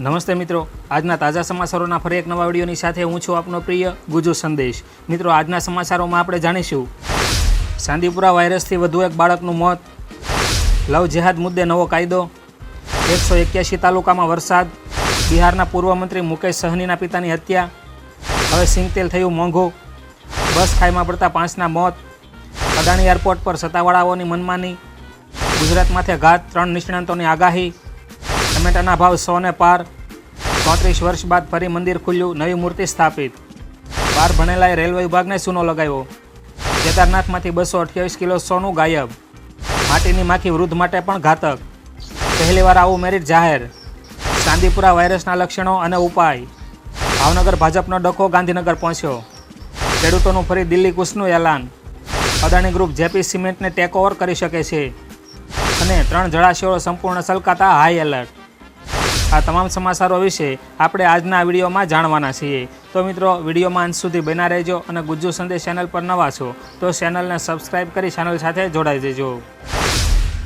નમસ્તે મિત્રો. આજના તાજા સમાચારોના ફરી એક નવા વિડીયોની સાથે હું છું આપનો પ્રિય ગુજુ સંદેશ. મિત્રો, આજના સમાચારોમાં આપણે જાણીશું. સાંદીપુરા વાયરસથી વધુ એક બાળકનું મોત. લવ જેહાદ મુદ્દે નવો કાયદો. એકસો એક્યાસી તાલુકામાં વરસાદ. બિહારના પૂર્વ મંત્રી મુકેશ સહનીના પિતાની હત્યા. હવે સિંગતેલ થયું મોંઘું. બસ ખાઈમાં પડતા પાંચના મોત. અદાણી એરપોર્ટ પર સત્તાવાળાઓની મનમાની. ગુજરાતમાંથી ઘાત ત્રણ નિષ્ણાંતોની આગાહી. ટમેટાના ભાવ સોને પાર. ચોત્રીસ વર્ષ બાદ ફરી મંદિર ખુલ્યું, નવી મૂર્તિ સ્થાપિત. બાર ભણેલાએ રેલવે વિભાગને સૂનો લગાવ્યો. કેદારનાથમાંથી બસો અઠ્યાવીસ કિલો સોનું ગાયબ. માટીની માખી વૃદ્ધ માટે પણ ઘાતક. પહેલીવાર આવું મેરિટ જાહેર. ચાંદીપુરા વાયરસના લક્ષણો અને ઉપાય. ભાવનગર ભાજપનો ડખો ગાંધીનગર પહોંચ્યો. ખેડૂતોનું ફરી દિલ્હી કુશનું એલાન. અદાણી ગ્રુપ જેપી સિમેન્ટને ટેક ઓવર કરી શકે છે. અને ત્રણ જળાશયો સંપૂર્ણ સલકાતા હાઈ એલર્ટ. આ તમામ સમાચારો વિશે આપણે આજના વિડીયોમાં જાણવાના છીએ. તો મિત્રો વિડીયોમાં અંત સુધી બના રહેજો અને ગુજ્જુ સંદેશ ચેનલ પર નવા છો, તો ચેનલને સબસ્ક્રાઈબ કરી ચેનલ સાથે જોડાઈ દેજો.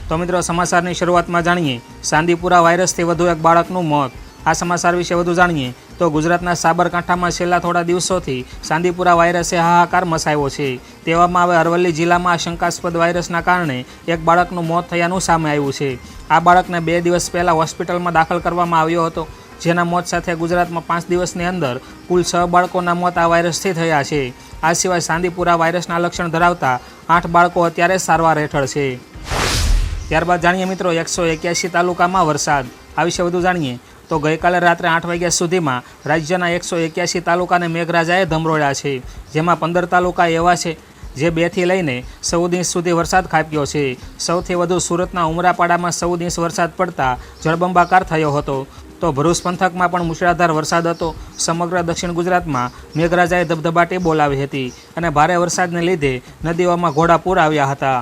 તો મિત્રો, સમાચારની શરૂઆતમાં જાણીએ, સાંદીપુરા વાયરસથી વધુ એક બાળકનું મોત. આ સમાચાર વિશે વધુ જાણીએ તો ગુજરાતના સાબરકાંઠામાં છેલ્લા થોડા દિવસોથી સાંદીપુરા વાયરસે હાહાકાર મસાયો છે. તેવામાં હવે અરવલ્લી જિલ્લામાં શંકાસ્પદ વાયરસના કારણે એક બાળકનું મોત થયાનું સામે આવ્યું છે. આ બાળકને બે દિવસ પહેલાં હોસ્પિટલમાં દાખલ કરવામાં આવ્યો હતો, જેના મોત સાથે ગુજરાતમાં પાંચ દિવસની અંદર કુલ છ બાળકોના મોત આ વાયરસથી થયા છે. આ સિવાય સાંદીપુરા વાયરસના લક્ષણ ધરાવતા આઠ બાળકો અત્યારે સારવાર હેઠળ છે. ત્યારબાદ જાણીએ મિત્રો, એકસો એક્યાસી તાલુકામાં વરસાદ. આ વિશે વધુ જાણીએ તો ગઈકાલે રાત્રે આઠ વાગ્યા સુધીમાં રાજ્યના એકસો એક્યાસી તાલુકાને મેઘરાજાએ ધમરોળ્યા છે, જેમાં પંદર તાલુકા એવા છે જે બેથી લઈને ચૌદ ઇંચ સુધી વરસાદ ખાપ્યો છે. સૌથી વધુ સુરતના ઉમરાપાડામાં ચૌદ ઇંચ વરસાદ પડતા જળબંબાકાર થયો હતો. તો ભરૂચ પંથકમાં પણ મુશળાધાર વરસાદ હતો. સમગ્ર દક્ષિણ ગુજરાતમાં મેઘરાજાએ ધબધબાટી બોલાવી હતી અને ભારે વરસાદને લીધે નદીઓમાં ઘોડાપૂર આવ્યા હતા.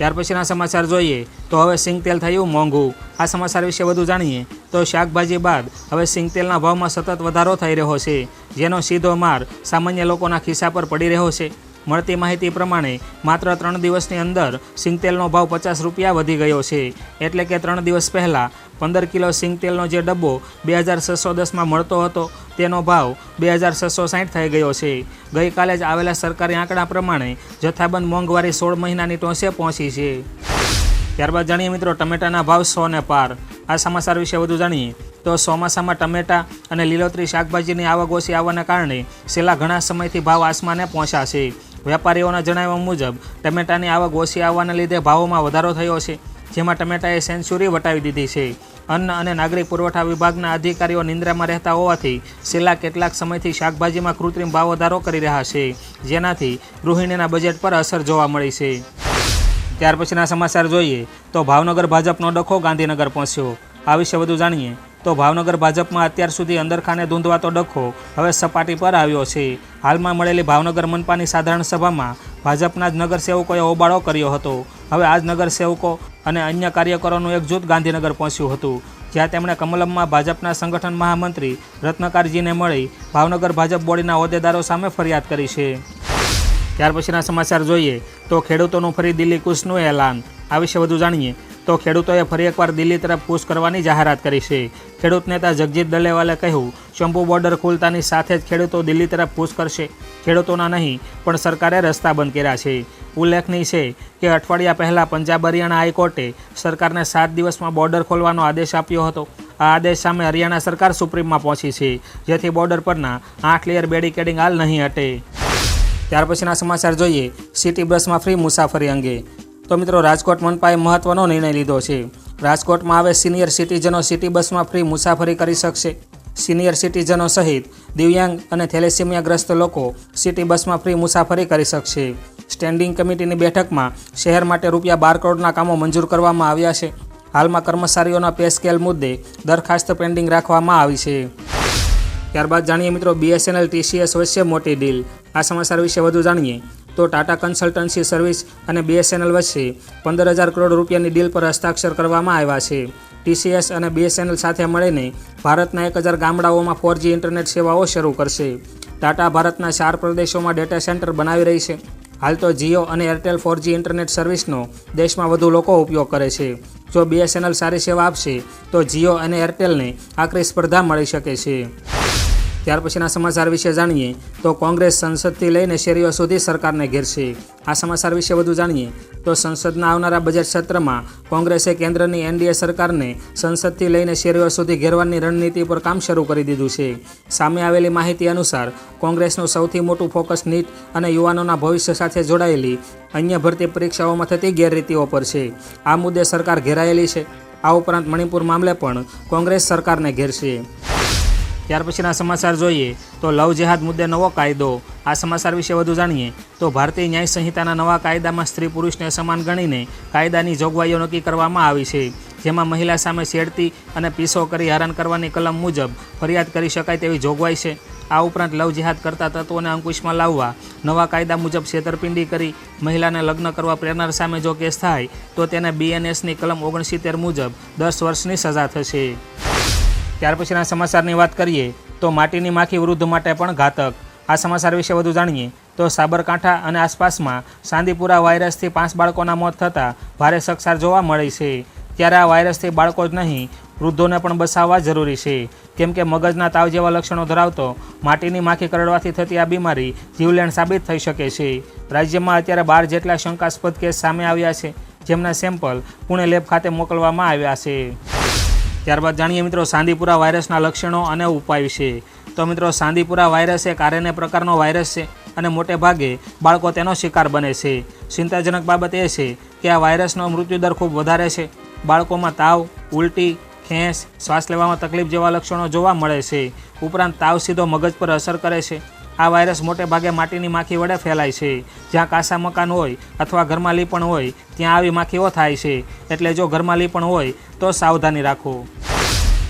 ત્યાર પછીના સમાચાર જોઈએ તો હવે સિંગતેલ થયું મોંઘું. આ સમાચાર વિશે વધુ જાણીએ તો શાકભાજી બાદ હવે સિંગતેલના ભાવમાં સતત વધારો થઈ રહ્યો છે, જેનો સીધો માર સામાન્ય લોકોના ખિસ્સા પર પડી રહ્યો છે. મળતી માહિતી પ્રમાણે માત્ર ત્રણ દિવસની અંદર સિંગતેલનો ભાવ પચાસ રૂપિયા વધી ગયો છે, એટલે કે ત્રણ દિવસ પહેલાં પંદર કિલો સિંગતેલનો જે ડબ્બો બે હજાર છસો દસમાં મળતો હતો, તેનો ભાવ બે હજાર છસો સાઠ થઈ ગયો છે. ગઈકાલે જ આવેલા સરકારી આંકડા પ્રમાણે જથ્થાબંધ મોંઘવારી સોળ મહિનાની ટોસે પહોંચી છે. ત્યારબાદ જાણીએ મિત્રો, ટમેટાના ભાવ સો ને પાર. આ સમાચાર વિશે વધુ જાણીએ તો ચોમાસામાં ટમેટા અને લીલોતરી શાકભાજીની આવક ઓછી આવવાના કારણે છેલ્લા ઘણા સમયથી ભાવ આસમાને પહોંચ્યા છે. વેપારીઓના જણાવ્યા મુજબ, ટમેટાની આવક ઓછી આવવાના લીધે ભાવોમાં વધારો થયો છે. જેમાં ટમેટાએ સેન્ચુરી વટાવી દીધી છે. અન્ન અને નાગરિક પુરવઠા વિભાગના અધિકારીઓ નિંદ્રામાં રહેતા હોવાથી છેલ્લા કેટલાક સમયથી શાકભાજીમાં કૃત્રિમ ભાવ વધારો કરી રહ્યા છે, જેનાથી ગૃહિણીના બજેટ પર અસર જોવા મળી છે. ત્યાર પછીના સમાચાર જોઈએ તો ભાવનગર ભાજપનો ડખો ગાંધીનગર પહોંચ્યો. આ વિશે વધુ જાણીએ તો ભાવનગર ભાજપમાં અત્યાર સુધી અંદરખાને ધૂંધવાતો ડખો હવે સપાટી પર આવ્યો છે. હાલમાં મળેલી ભાવનગર મનપાની સાધારણ સભામાં ભાજપના જ નગરસેવકોએ હોબાળો કર્યો હતો. હવે આ જ નગરસેવકો અને અન્ય કાર્યકરોનું એક જૂથ ગાંધીનગર પહોંચ્યું હતું. જ્યાં તેમણે કમલમમાં ભાજપના સંગઠન મહામંત્રી રત્નકારજીને મળી ભાવનગર ભાજપ બોડીના હોદ્દેદારો સામે ફરિયાદ કરી છે. ત્યાર પછીના સમાચાર જોઈએ તો ખેડૂતોનું ફરી દિલ્હી કુશનું એલાન. આ વિશે વધુ જાણીએ તો ખેડૂતોએ ફરી એકવાર દિલ્હી તરફ કૂચ કરવાની જાહેરાત કરી છે. ખેડૂત નેતા જગજીત દલેવાલે કહ્યું, શંભુ બોર્ડર ખુલતાની સાથે જ ખેડૂતો દિલ્હી તરફ કૂચ કરશે. ખેડૂતોના નહીં, પણ સરકારે રસ્તા બંધ કર્યા છે. ઉલ્લેખનીય છે કે અઠવાડિયા પહેલાં પંજાબ હરિયાણા હાઈકોર્ટે સરકારને સાત દિવસમાં બોર્ડર ખોલવાનો આદેશ આપ્યો હતો. આ આદેશ સામે હરિયાણા સરકાર સુપ્રીમમાં પહોંચી છે, જેથી બોર્ડર પરના આઠ લેયર બેરિકેડિંગ હાલ નહીં હટે. ત્યાર પછીના સમાચાર જોઈએ, સિટી બસમાં ફ્રી મુસાફરી અંગે. તો મિત્રો, રાજકોટ મનપાએ મહત્વનો નિર્ણય લીધો છે. રાજકોટમાં આવે સિનિયર સિટીઝનો સિટી બસમાં ફ્રી મુસાફરી કરી શકશે. સિનિયર સિટીઝનો સહિત દિવ્યાંગ અને થેલેસેમિયાગ્રસ્ત લોકો સિટી બસમાં ફ્રી મુસાફરી કરી શકશે. સ્ટેન્ડિંગ કમિટીની બેઠકમાં શહેર માટે રૂપિયા બાર કરોડના કામો મંજૂર કરવામાં આવ્યા છે. હાલમાં કર્મચારીઓના પે સ્કેલ મુદ્દે દરખાસ્ત પેન્ડિંગ રાખવામાં આવી છે. ત્યારબાદ જાણીએ મિત્રો, બીએસએનએલ ટીસીએસ વચ્ચે મોટી ડીલ. આ સમાચાર વિશે વધુ જાણીએ તો ટાટા કન્સલ્ટન્સી સર્વિસ અને બીએસએનએલ વચ્ચે પંદર હજાર કરોડ રૂપિયાની ડીલ પર હસ્તાક્ષર કરવામાં આવ્યા છે. ટીસીએસ અને બીએસએનએલ સાથે મળીને ભારતના એક હજાર ગામડાઓમાં ફોરજી ઇન્ટરનેટ સેવાઓ શરૂ કરશે. ટાટા ભારતના ચાર પ્રદેશોમાં ડેટા સેન્ટર બનાવી રહી છે. હાલ તો જીઓ અને એરટેલ ફોરજી ઇન્ટરનેટ સર્વિસનો દેશમાં વધુ લોકો ઉપયોગ કરે છે. જો બીએસએનએલ સારી સેવા આપશે, તો જીઓ અને એરટેલને આકરી સ્પર્ધા મળી શકે છે. ત્યાર પછીના સમાચાર વિશે જાણીએ તો કોંગ્રેસ સંસદથી લઈને શેરીઓ સુધી સરકારને ઘેરશે આ સમાચાર વિશે વધુ જાણીએ તો સંસદના આવનારા બજેટ સત્રમાં કોંગ્રેસે કેન્દ્રની એનડીએ સરકારને સંસદથી લઈને શેરીઓ સુધી ઘેરવાની રણનીતિ પર કામ શરૂ કરી દીધું છે. સામે આવેલી માહિતી અનુસાર કોંગ્રેસનું સૌથી મોટું ફોકસ નીટ અને યુવાનોના ભવિષ્ય સાથે જોડાયેલી અન્ય ભરતી પરીક્ષાઓમાં થતી ગેરરીતિઓ પર છે. આ મુદ્દે સરકાર ઘેરાયેલી છે. આ ઉપરાંત મણિપુર મામલે પણ કોંગ્રેસ સરકારને ઘેરશે ત્યાર પછીના સમાચાર જોઈએ તો લવ જેહાદ મુદ્દે નવો કાયદો. આ સમાચાર વિશે વધુ જાણીએ તો ભારતીય ન્યાય સંહિતાના નવા કાયદામાં સ્ત્રી પુરુષને સમાન ગણીને કાયદાની જોગવાઈઓ નક્કી કરવામાં આવી છે. જેમાં મહિલા સામે છેડતી અને પીસો કરી હેરાન કરવાની કલમ મુજબ ફરિયાદ કરી શકાય તેવી જોગવાઈ છે. આ ઉપરાંત લવ જેહાદ કરતા તત્વોને અંકુશમાં લાવવા નવા કાયદા મુજબ છેતરપિંડી કરી મહિલાને લગ્ન કરવા પ્રેરનાર સામે જો કેસ થાય, તો તેને બીએનએસની કલમ ઓગણસિત્તેર મુજબ દસ વર્ષની સજા થશે. ત્યાર પછીના સમાચારની વાત કરીએ તો માટીની માખી વૃદ્ધ માટે પણ ઘાતક. આ સમાચાર વિશે વધુ જાણીએ તો સાબરકાંઠા અને આસપાસમાં સાંદીપુરા વાયરસથી પાંચ બાળકોના મોત થતાં ભારે સકસાર જોવા મળી છે. ત્યારે આ વાયરસથી બાળકો જ નહીં, વૃદ્ધોને પણ બસાવવા જરૂરી છે. કેમ કે મગજના તાવ જેવા લક્ષણો ધરાવતો, માટીની માખી કરડવાથી થતી આ બીમારી જીવલેણ સાબિત થઈ શકે છે. રાજ્યમાં અત્યારે બાર જેટલા શંકાસ્પદ કેસ સામે આવ્યા છે, જેમના સેમ્પલ પુણે લેબ ખાતે મોકલવામાં આવ્યા છે. ત્યારબાદ જાણીએ મિત્રો સાંદીપુરા વાયરસના લક્ષણો અને ઉપાય વિશે. તો મિત્રો સાંદીપુરા વાયરસ એક આરએનએ પ્રકારનો વાયરસ છે અને મોટે ભાગે બાળકો તેનો શિકાર બને છે. ચિંતાજનક બાબત એ છે કે આ વાયરસનો મૃત્યુદર ખૂબ વધારે છે. બાળકોમાં તાવ, ઉલટી ખેંચ શ્વાસ લેવામાં તકલીફ જેવા લક્ષણો જોવા મળે છે. ઉપરાંત તાવ સીધો મગજ પર અસર કરે છે. આ વાયરસ મોટે ભાગે માટીની માખી વડે ફેલાય છે. જ્યાં કાસા મકાન હોય અથવા ઘરમાં લીપણ હોય, ત્યાં આવી માખીઓ થાય છે. એટલે જો ઘરમાં લીપણ હોય, તો સાવધાની રાખો.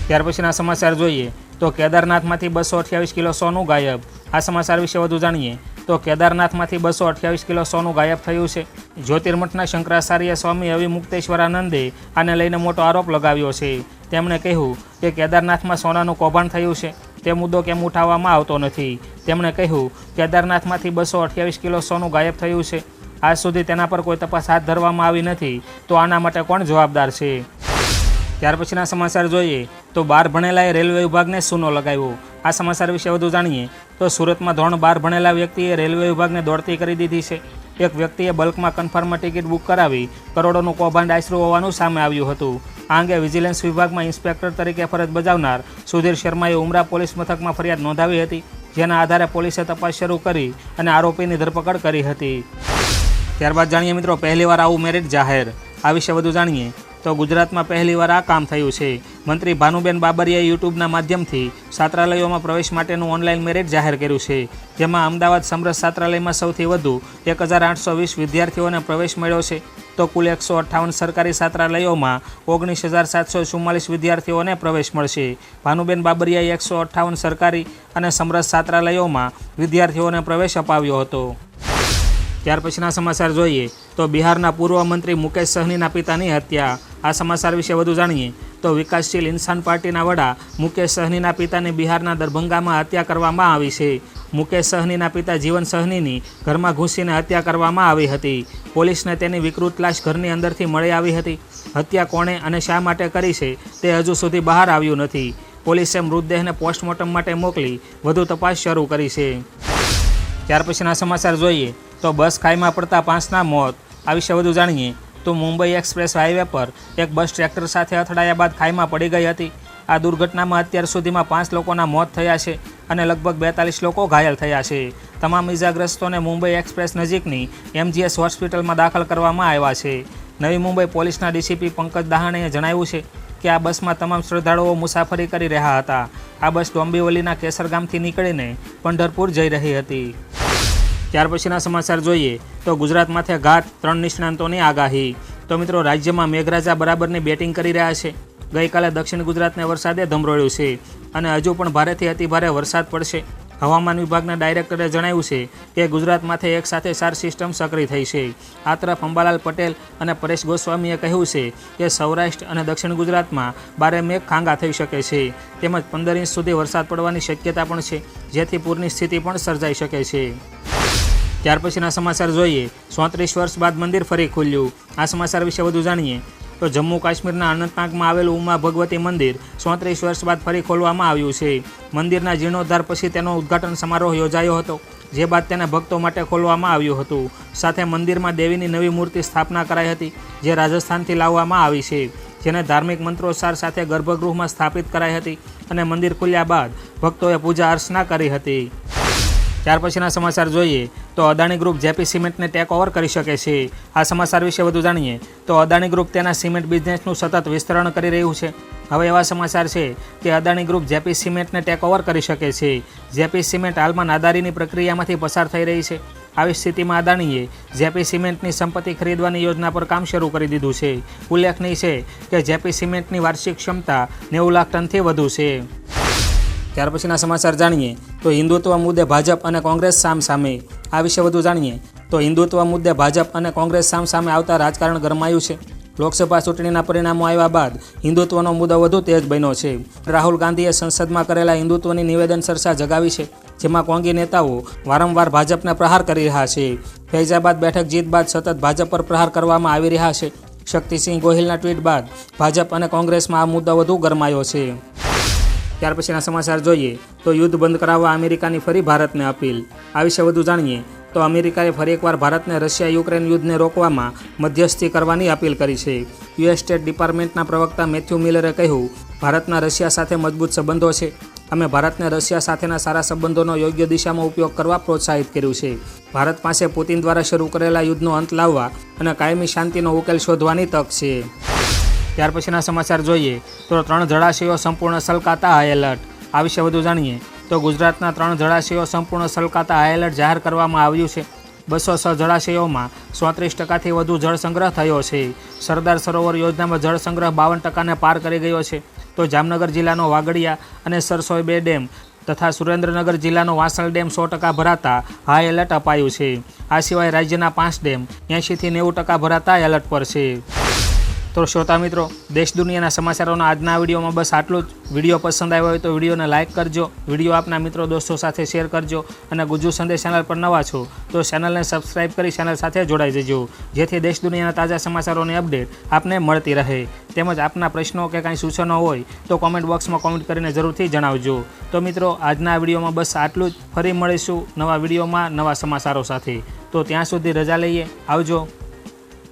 ત્યાર પછીના સમાચાર જોઈએ. તો કેદારનાથમાંથી બસો અઠ્યાવીસ કિલો સોનું ગાયબ. આ સમાચાર વિશે વધુ જાણીએ. તો કેદારનાથમાંથી બસો અઠ્યાવીસ કિલો સોનું ગાયબ થયું છે. જ્યોતિર્મઠના શંકરાચાર્ય સ્વામી અવિમુક્તેશ્વરાનંદે આને લઈને મોટો આરોપ લગાવ્યો છે. તેમણે કહ્યું કે કેદારનાથમાં સોનાનું કૌભાંડ થયું છે. તે મુદ્દો કેમ ઉઠાવવામાં આવતો નથી? તેમણે કહ્યું, કેદારનાથમાંથી બસો અઠ્યાવીસ કિલો સોનું ગાયબ થયું છે. આજ સુધી તેના પર કોઈ તપાસ હાથ ધરવામાં આવી નથી. તો આના માટે કોણ જવાબદાર છે? ત્યાર પછીના સમાચાર જોઈએ. તો બાર ભણેલાએ રેલવે વિભાગને સૂનો લગાવ્યો. આ સમાચાર વિશે વધુ જાણીએ તો સુરતમાં ધોરણ બાર ભણેલા વ્યક્તિએ રેલવે વિભાગને દોડતી કરી દીધી છે. એક વ્યક્તિએ બલ્કમાં કન્ફર્મ ટિકિટ બુક કરાવી કરોડોનું કૌભાંડ આશરું હોવાનું સામે આવ્યું હતું. આ અંગે વિજિલન્સ વિભાગમાં ઇન્સ્પેક્ટર તરીકે ફરજ બજાવનાર સુધીર શર્માએ ઉમરા પોલીસ મથકમાં ફરિયાદ નોંધાવી હતી, જેના આધારે પોલીસે તપાસ શરૂ કરી અને આરોપીની ધરપકડ કરી હતી. ત્યારબાદ જાણીએ મિત્રો, પહેલીવાર આવું મેરિટ જાહેર. આ વિશે વધુ જાણીએ તો ગુજરાતમાં પહેલીવાર આ કામ થયું છે. મંત્રી ભાનુબેન બાબરિયાએ યુટ્યુબના માધ્યમથી છાત્રાલયોમાં પ્રવેશ માટેનું ઓનલાઈન મેરિટ જાહેર કર્યું છે, જેમાં અમદાવાદ સમરસ છાત્રાલયમાં સૌથી વધુ એક હજાર આઠસો વીસ વિદ્યાર્થીઓને પ્રવેશ મળ્યો છે. તો કુલ એકસો અઠ્ઠાવન સરકારી છાત્રાલયોમાં ઓગણીસ હજાર સાતસો ચુમ્માલીસ વિદ્યાર્થીઓને પ્રવેશ મળશે. ભાનુબેન બાબરિયાએ એકસો અઠ્ઠાવન સરકારી અને સમરસ છાત્રાલયોમાં વિદ્યાર્થીઓને પ્રવેશ અપાવ્યો હતો. ત્યાર પછીના સમાચાર જોઈએ તો બિહારના પૂર્વ મંત્રી મુકેશ સહનીના પિતાની હત્યા. આ સમાચાર વિશે વધુ જાણીએ તો વિકાસશીલ ઇન્સાન પાર્ટીના વડા મુકેશ સહનીના પિતાની બિહારના દરભંગામાં હત્યા કરવામાં આવી છે. મુકેશ સહનીના પિતા જીવન સહનીની ઘરમાં ઘૂસીને હત્યા કરવામાં આવી હતી. પોલીસને તેની વિકૃત લાશ ઘરની અંદરથી મળી આવી હતી. હત્યા કોણે અને શા માટે કરી છે તે હજુ સુધી બહાર આવ્યું નથી. પોલીસે મૃતદેહને પોસ્ટમોર્ટમ માટે મોકલી વધુ તપાસ શરૂ કરી છે. ત્યાર પછીના સમાચાર જોઈએ તો બસ ખાઈમાં પડતા પાંચના મોત. આ વિશે વધુ જાણીએ તો મુંબઈ એક્સપ્રેસ હાઈવે પર એક બસ ટ્રેક્ટર સાથે અથડાયા બાદ ખાઈમાં પડી ગઈ હતી. આ દુર્ઘટનામાં અત્યાર સુધીમાં પાંચ લોકોના મોત થયા છે અને લગભગ બેતાલીસ લોકો ઘાયલ થયા છે. તમામ ઇજાગ્રસ્તોને મુંબઈ એક્સપ્રેસ નજીકની એમજીએસ હોસ્પિટલમાં દાખલ કરવામાં આવ્યા છે. નવી મુંબઈ પોલીસના ડીસીપી પંકજ દહાણેએ જણાવ્યું છે કે આ બસમાં તમામ શ્રદ્ધાળુઓ મુસાફરી કરી રહ્યા હતા. આ બસ ડોંબિવલીના કેસરગામથી નીકળીને પંઢરપુર જઈ રહી હતી. ત્યાર પછીના સમાચાર જોઈએ તો ગુજરાત માથે ઘાત ત્રણ નિષ્ણાંતોની આગાહી. તો મિત્રો, રાજ્યમાં મેઘરાજા બરાબરની બેટિંગ કરી રહ્યા છે. ગઈકાલે દક્ષિણ ગુજરાતને વરસાદે ધમરોળ્યું છે અને હજુ પણ ભારેથી અતિભારે વરસાદ પડશે. હવામાન વિભાગના ડાયરેક્ટરે જણાવ્યું છે કે ગુજરાતમાંથી એક સાથે ચાર સિસ્ટમ સક્રિય થઈ છે. આ તરફ અંબાલાલ પટેલ અને પરેશ ગોસ્વામીએ કહ્યું છે કે સૌરાષ્ટ્ર અને દક્ષિણ ગુજરાતમાં બારે મેઘ ખાંગા થઈ શકે છે. તેમજ પંદર ઇંચ સુધી વરસાદ પડવાની શક્યતા પણ છે, જેથી પૂરની સ્થિતિ પણ સર્જાઈ શકે છે. ત્યાર પછીના સમાચાર જોઈએ. ચોત્રીસ વર્ષ બાદ મંદિર ફરી ખુલ્યું. આ સમાચાર વિશે વધુ જાણીએ. તો જમ્મુ કાશ્મીરના અનંતનાગમાં આવેલું ઉમા ભગવતી મંદિર ચોત્રીસ વર્ષ બાદ ફરી ખોલવામાં આવ્યું છે. મંદિરના જીર્ણોદ્ધાર પછી તેનો ઉદ્ઘાટન સમારોહ યોજાયો હતો, જે બાદ તેને ભક્તો માટે ખોલવામાં આવ્યું હતું. સાથે મંદિરમાં દેવીની નવી મૂર્તિ સ્થાપના કરાઈ હતી, જે રાજસ્થાનથી લાવવામાં આવી છે. જેને ધાર્મિક મંત્રોચ્ચાર સાથે ગર્ભગૃહમાં સ્થાપિત કરાઈ હતી અને મંદિર ખુલ્યા બાદ ભક્તોએ પૂજા અર્ચના કરી હતી. ત્યાર પછીના સમાચાર જોઈએ તો અદાણી ગ્રુપ જેપી સિમેન્ટને ટેક ઓવર કરી શકે છે. આ સમાચાર વિશે વધુ જાણીએ તો અદાણી ગ્રુપ તેના સિમેન્ટ બિઝનેસનું સતત વિસ્તરણ કરી રહ્યું છે. હવે એવા સમાચાર છે કે અદાણી ગ્રુપ જેપી સિમેન્ટને ટેક ઓવર કરી શકે છે. જેપી સિમેન્ટ હાલમાં નાદારીની પ્રક્રિયામાંથી પસાર થઈ રહી છે. આવી સ્થિતિમાં અદાણીએ જેપી સિમેન્ટની સંપત્તિ ખરીદવાની યોજના પર કામ શરૂ કરી દીધું છે. ઉલ્લેખનીય છે કે જેપી સિમેન્ટની વાર્ષિક ક્ષમતા નેવું લાખ ટનથી વધુ છે. ત્યાર પછીના સમાચાર જાણીએ. તો હિન્દુત્વ મુદ્દે ભાજપ અને કોંગ્રેસ સામ સામે આ વિશે વધુ જાણીએ. તો હિન્દુત્વ મુદ્દે ભાજપ અને કોંગ્રેસ સામ સામે આવતા રાજકારણ ગરમાયું છે. લોકસભા ચૂંટણીના પરિણામો આવ્યા બાદ હિન્દુત્વનો મુદ્દો વધુ તેજ બન્યો છે. રાહુલ ગાંધીએ સંસદમાં કરેલા હિન્દુત્વની નિવેદન ચર્ચા જગાવી છે. જેમાં કોંગી નેતાઓ વારંવાર ભાજપને પ્રહાર કરી રહ્યા છે. ફૈઝાબાદ બેઠક જીત બાદ સતત ભાજપ પર પ્રહાર કરવામાં આવી રહ્યા છે. શક્તિસિંહ ગોહિલના ટ્વીટ બાદ ભાજપ અને કોંગ્રેસમાં આ મુદ્દો વધુ ગરમાયો છે. ત્યાર પછીના સમાચાર જોઈએ તો યુદ્ધ બંધ કરાવવા અમેરિકાની ફરી ભારતને અપીલ. આ વિશે વધુ જાણીએ તો અમેરિકાએ ફરી એકવાર ભારતને રશિયા યુક્રેન યુદ્ધને રોકવામાં મધ્યસ્થી કરવાની અપીલ કરી છે. યુએસ સ્ટેટ ડિપાર્ટમેન્ટના પ્રવક્તા મેથ્યુ મિલરે કહ્યું, ભારતના રશિયા સાથે મજબૂત સંબંધો છે. અમે ભારતને રશિયા સાથેના સારા સંબંધોનો યોગ્ય દિશામાં ઉપયોગ કરવા પ્રોત્સાહિત કર્યું છે. ભારત પાસે પુતિન દ્વારા શરૂ કરેલા યુદ્ધનો અંત લાવવા અને કાયમી શાંતિનો ઉકેલ શોધવાની તક છે. ત્યાર પછીના સમાચાર જોઈએ તો ત્રણ જળાશયો સંપૂર્ણ સલકાતા હાઈ એલર્ટ આ વિશે વધુ જાણીએ તો ગુજરાતના ત્રણ જળાશયો સંપૂર્ણ સલકાતા હાઈ એલર્ટ જાહેર કરવામાં આવ્યું છે. બસો છ જળાશયોમાં ચોત્રીસ ટકાથી વધુ જળ સંગ્રહ થયો છે. સરદાર સરોવર યોજનામાં જળ સંગ્રહ બાવન ટકાને પાર કરી ગયો છે. તો જામનગર જિલ્લાનો વાગડિયા અને સરસોઈ બે ડેમ તથા સુરેન્દ્રનગર જિલ્લાનો વાસણ ડેમ સો ટકા ભરાતા હાઈ એલર્ટ અપાયું છે. આ સિવાય રાજ્યના પાંચ ડેમ એંશીથી નેવું ટકા ભરાતા એલર્ટ પર છે. તો શ્રોતા મિત્રો, દેશ દુનિયાના સમાચારોના આજના વિડીયોમાં બસ આટલું જ. વીડિયો પસંદ આવ્યો હોય તો વિડીયોને લાઇક કરજો, વીડિયો આપના મિત્રો દોસ્તો સાથે શેર કરજો અને ગુજુ સંદેશ ચેનલ પર નવા છો તો ચેનલને સબસ્ક્રાઇબ કરી ચેનલ સાથે જોડાઈ જજો. જેથી દેશ દુનિયાના તાજા સમાચારોની અપડેટ આપને મળતી રહે. તેમજ આપના પ્રશ્નો કે કાંઈ સૂચનો હોય તો કોમેન્ટ બોક્સમાં કોમેન્ટ કરીને જરૂરથી જણાવજો. તો મિત્રો, આજના વિડીયોમાં બસ આટલું જ. ફરી મળીશું નવા વિડીયોમાં નવા સમાચારો સાથે. તો ત્યાં સુધી રજા લઈએ. આવજો.